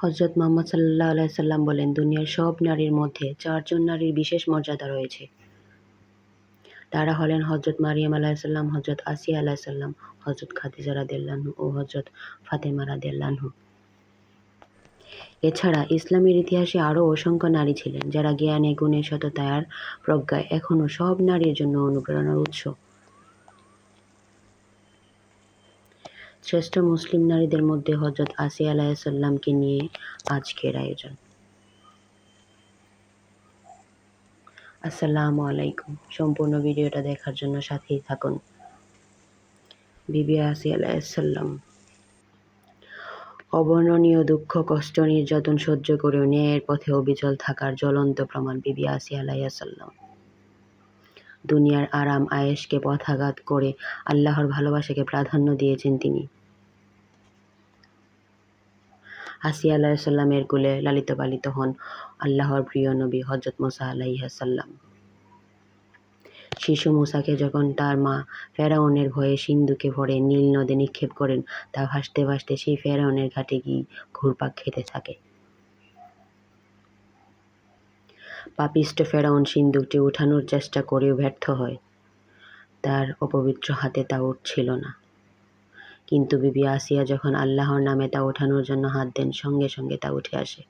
হজরত মোহাম্মদ সাল্লাহ আলাইসাল্লাম বলেন, দুনিয়ার সব নারীর মধ্যে চারজন নারীর বিশেষ মর্যাদা রয়েছে। তারা হলেন হজরত মারিয়াম আলাইসাল্লাম হজরত আসিয়া আলাইসাল্লাম হজরত খাদিজা রাদিয়াল্লাহু ও হজরত ফাতেমা রাদিয়াল্লাহু এছাড়া ইসলামের ইতিহাসে আরও অসংখ্য নারী ছিলেন, যারা জ্ঞানে, গুণে সততায় আর প্রজ্ঞায় এখনও সব নারীর জন্য অনুপ্রেরণার উৎস। শ্রেষ্ঠ মুসলিম নারীদের মধ্যে হজরত আসি আলাইসাল্লামকে নিয়ে আজকের আয়োজন। আসসালামু আলাইকুম। সম্পূর্ণ ভিডিওটা দেখার জন্য সাথেই থাকুন। বিবি আসি আলাইসাল্লাম অবর্ণনীয় দুঃখ, কষ্ট, নির্যাতন সহ্য করেও ন্যায়ের পথে অবিচল থাকার জ্বলন্ত প্রমাণ বিবি আসিয়া আলাইসাল্লাম দুনিয়ার আরাম, আয়েশকে পথাঘাত করে আল্লাহর ভালোবাসাকে প্রাধান্য দিয়েছেন তিনি। আসিয়া আলাইসাল্লামের কুলে লালিত পালিত হন আল্লাহর প্রিয় নবী হজরত মোসা আলাইহাসাল্লাম শিশু মুসাকে যখন তার মা ফেরাউনের ভয়ে সিন্ধুকে ভরে নীল নদে নিক্ষেপ করেন, তা ভাসতে ভাসতে সেই ফেরাউনের ঘাটে গিয়ে ঘুরপাক খেতে থাকে। পাপিষ্ট ফেরাউন সিন্দুকটি উঠানোর চেষ্টা করেও ব্যর্থ হয়। তার অপবিত্র হাতে তা উঠছিল না। কিন্তু বিবি আসিয়া যখন আল্লাহর নামে তা ওঠানোর জন্য হাত দেন, সঙ্গে সঙ্গে তা উঠে আসে।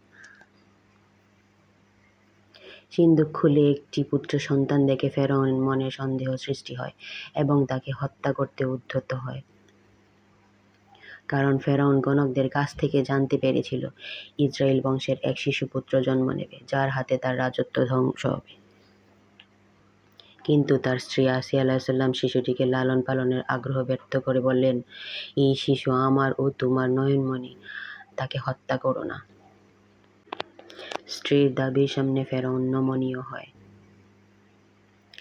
সিন্দুক খুলে একটি পুত্র সন্তান দেখে ফেরাউন মনে সন্দেহ সৃষ্টি হয় এবং তাকে হত্যা করতে উদ্ধত হয়। কারণ ফেরাউন গণকদের কাছ থেকে জানতে পেরেছিল, ইসরায়েল বংশের এক শিশুপুত্র জন্ম নেবে, যার হাতে তার রাজত্ব ধ্বংস হবে। কিন্তু তার স্ত্রী আসিয়া আলাহিসাল্লাম শিশুটিকে লালন পালনের আগ্রহ ব্যক্ত করে বললেন, এই শিশু আমার ও তোমার নয়নমণি, তাকে হত্যা করো না। স্ত্রীর দাবির সামনে ফেরাউন নমনীয় হয়।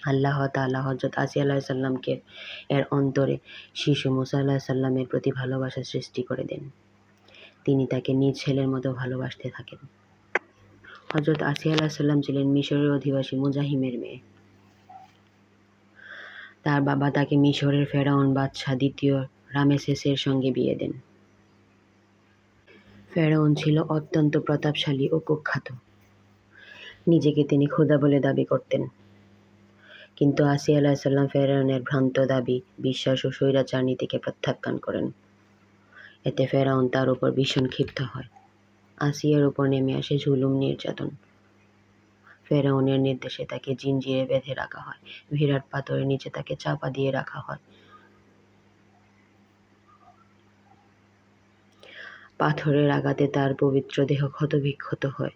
আল্লাহ তাআলা হজরত আসিয়া আলাহিসাল্লামকে এর অন্তরে শিশু মুসা আলাহিসাল্লামের প্রতি ভালোবাসা সৃষ্টি করে দেন। তিনি তাকে নিজ ছেলের মতো ভালোবাসতে থাকেন। হজরত আসিয়া আলাহিসাল্লাম ছিলেন মিশরের অধিবাসী মুজাহিমের মেয়ে। তার বাবা তাকে মিশরের ফেরাউন বাদশাহ দ্বিতীয় রামেসেসের সঙ্গে বিয়ে দেন। ফেরাউন ছিল অত্যন্ত প্রতাপশালী ও কুখ্যাত। নিজেকে তিনি খোদা বলে দাবি করতেন। কিন্তু আসিয়া আলাহিসাল্লাম ফেরাউনের ভ্রান্ত দাবি, বিশ্বাস ও স্বৈরাচার নীতিকে প্রত্যাখ্যান করেন। এতে ফেরাউন তার উপর ভীষণ ক্ষিপ্ত হয়। আসিয়ার উপর নেমে আসে ঝুলুম নির্যাতন। ফেরাউনের নির্দেশে তাকে জিঞ্জিরে বেঁধে রাখা হয়। বিরাট পাথরের নিচে তাকে চাপা দিয়ে রাখা হয়। পাথরের আঘাতে তার পবিত্র দেহ ক্ষতবিক্ষত হয়।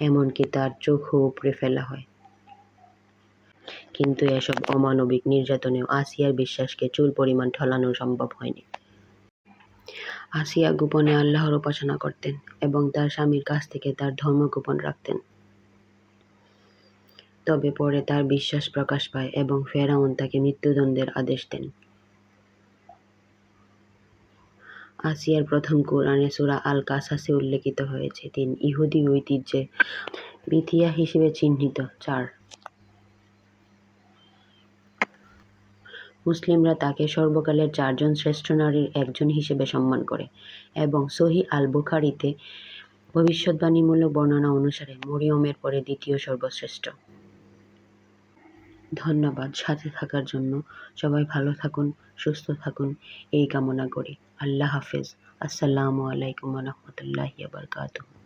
এমনকি তার চোখও উপড়ে ফেলা হয়। কিন্তু এসব অমানবিক নির্যাতনেও আসিয়ার বিশ্বাসকে চুল পরিমাণ ঠলানো সম্ভব হয়নি। আসিয়া গোপনে আল্লাহর উপাসনা করতেন এবং তার স্বামীর কাছ থেকে তার ধর্ম গোপন রাখতেন। তবে পরে তার বিশ্বাস প্রকাশ পায় এবং ফেরাউন তাকে মৃত্যুদণ্ডের আদেশ দেন। আসিয়ার প্রথম কোরআনে সুরা আল কাসাসে উল্লেখিত হয়েছে তিনি ইহুদি ঐতিহ্যে বিথিয়া হিসেবে চিহ্নিত। চার মুসলিমরা তাকে সর্বকালের চারজন শ্রেষ্ঠ নারীর একজন হিসেবে সম্মান করে এবং সহি আল বুখারিতে ভবিষ্যৎবাণীমূলক বর্ণনা অনুসারে মরিয়মের পরে দ্বিতীয় সর্বশ্রেষ্ঠ। ধন্যবাদ সাথে থাকার জন্য। সবাই ভালো থাকুন, সুস্থ থাকুন। এই কামনা করি। আল্লাহ হাফেজ। আসসালামু আলাইকুম রহমতুল্লাহি বারকাতুহ।